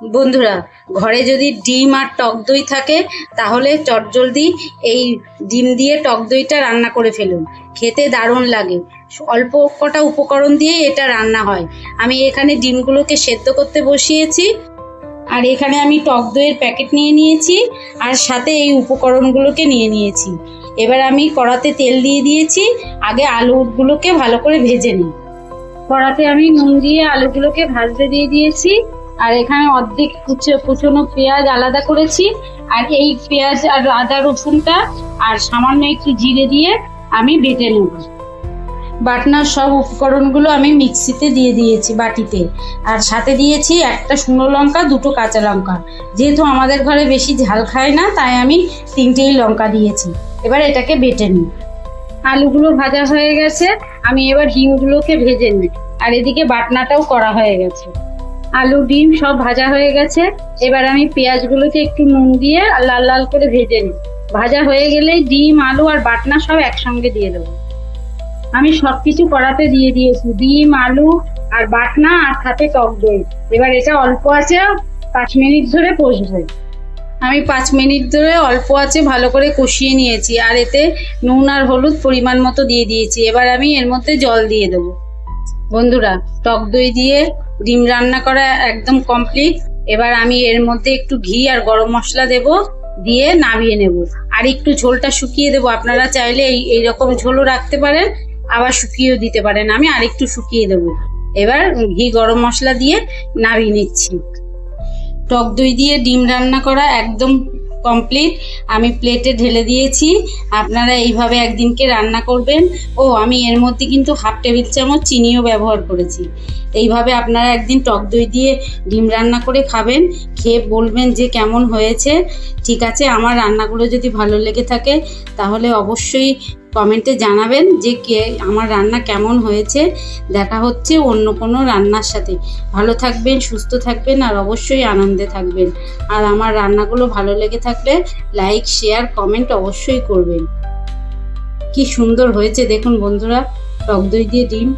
বন্ধুরা, ঘরে যদি ডিম আর টক দই থাকে, তাহলে চটজলদি এই ডিম দিয়ে টক দইটা রান্না করে ফেলুন। খেতে দারুণ লাগে। অল্প কটা উপকরণ দিয়েই এটা রান্না হয়। আমি এখানে ডিমগুলোকে সেদ্ধ করতে বসিয়েছি, আর এখানে আমি টক দইয়ের প্যাকেট নিয়ে নিয়েছি, আর সাথে এই উপকরণগুলোকে নিয়ে নিয়েছি। এবার আমি কড়াতে তেল দিয়ে দিয়েছি, আগে আলুগুলোকে ভালো করে ভেজে নিই। কড়াতে আমি নুন দিয়ে আলুগুলোকে ভাজতে দিয়ে দিয়েছি। এখানে অর্ধেক কুচো কুচনো পেঁয়াজ আলাদা করেছি। আর এই পেঁয়াজ আর আদা রসুনটা আর সামান্য একটু জিরে দিয়ে আমি বেটে নেব। বাটনার সব উপকরণগুলো আমি মিক্সিতে দিয়ে দিয়েছি বাটিতে। আর সাথে দিয়েছি একটা শুকনো লঙ্কা, দুটো কাঁচা লঙ্কা। যেহেতু আমাদের ঘরে বেশি ঝাল খায় না, তাই আমি তিনটেই লঙ্কা দিয়েছি। এবার এটাকে বেটে নিই। আলুগুলো ভাজা হয়ে গেছে, আমি এবার ডিমগুলোকে ভেজে নিই। আর এদিকে বাটনাটাও করা হয়ে গেছে। আলু, ডিম সব ভাজা হয়ে গেছে। এবার আমি পেঁয়াজগুলোকে একটু নুন দিয়ে লাল লাল করে ভেজে নিই। ভাজা হয়ে গেলে ডিম, আলু আর বাটনা সব একসঙ্গে দিয়ে দেবো। আমি সব কিছু কড়াতে দিয়ে দিয়েছি, ডিম, আলু আর বাটনা আর সাথে টক দই। এবার এটা অল্প আছে, পাঁচ মিনিট ধরে কষবে। আমি পাঁচ মিনিট ধরে অল্প আছে, ভালো করে কষিয়ে নিয়েছি। আর এতে নুন আর হলুদ পরিমাণ মতো দিয়ে দিয়েছি। এবার আমি এর মধ্যে জল দিয়ে দেবো। বন্ধুরা, টক দই দিয়ে ডিম রান্না করা একদম কমপ্লিট এবার আমি এর মধ্যে একটু ঘি আর গরম মশলা দেব, দিয়ে নামিয়ে নেব। আর একটু ঝোলটা শুকিয়ে দেবো। আপনারা চাইলে এই এইরকম ঝোলও রাখতে পারেন, আবার শুকিয়েও দিতে পারেন। আমি আরেকটু শুকিয়ে দেবো। এবার ঘি, গরম মশলা দিয়ে নামিয়ে নিচ্ছি। টক দই দিয়ে ডিম রান্না করা একদম কমপ্লিট আমি প্লেটে ঢেলে দিয়েছি। আপনারা এইভাবে একদিনকে রান্না করবেন। ও, আমি এর মধ্যে কিন্তু হাফ টেবিল চামচ চিনিও ব্যবহার করেছি। এইভাবে আপনারা একদিন টক দই দিয়ে ডিম রান্না করে খাবেন। খেয়ে বলবেন যে কেমন হয়েছে। ঠিক আছে, আমার রান্নাগুলো যদি ভালো লেগে থাকে, তাহলে অবশ্যই কমেন্টে জানাবেন যে কে, আমার রান্না কেমন হয়েছে। দেখা হচ্ছে অন্য কোনো রান্নার সাথে। ভালো থাকবেন, সুস্থ থাকবেন আর অবশ্যই আনন্দে থাকবেন। আর আমার রান্নাগুলো ভালো লেগে থাকলে লাইক, শেয়ার, কমেন্ট অবশ্যই করবেন। কি সুন্দর হয়েছে দেখুন বন্ধুরা, টক দই দিয়ে ডিম।